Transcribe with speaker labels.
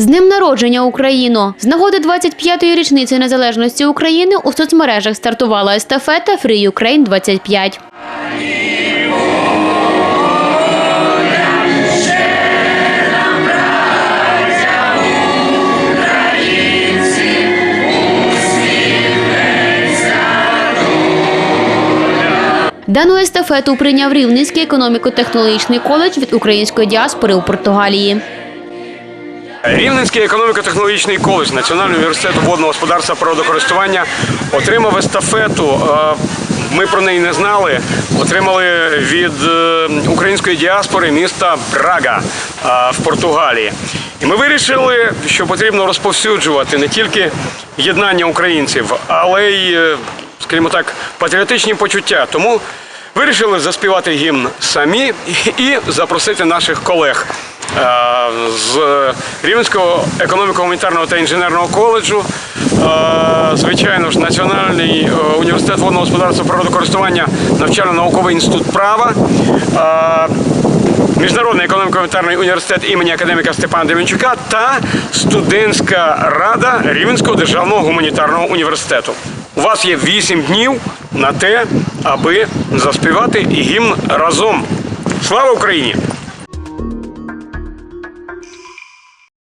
Speaker 1: З днем народження Україно! З нагоди 25-ї річниці незалежності України у соцмережах стартувала естафета Free Ukraine 25. Дану естафету прийняв Рівненський економіко-технологічний коледж від української діаспори у Португалії.
Speaker 2: Рівненський економіко-технологічний коледж Національного університету водного господарства природокористування отримав естафету. е, Ми про неї не знали. Отримали від е, української діаспори міста Брага е, в Португалії. І ми вирішили, що потрібно розповсюджувати не тільки єднання українців, але й, скажімо так, патріотичні почуття. Тому вирішили заспівати гімн самі і запросити наших колег з Рівненського економіко-гуманітарного та інженерного коледжу. Е, Звичайно ж, Національний е, університет водного господарства природокористування, навчально-науковий інститут права. е, Міжнародний економіко-гуманітарний університет імені академіка Степана Демінчука та студентська рада Рівненського державного гуманітарного університету. У вас є 8 днів на те, аби заспівати гімн разом. Слава Україні!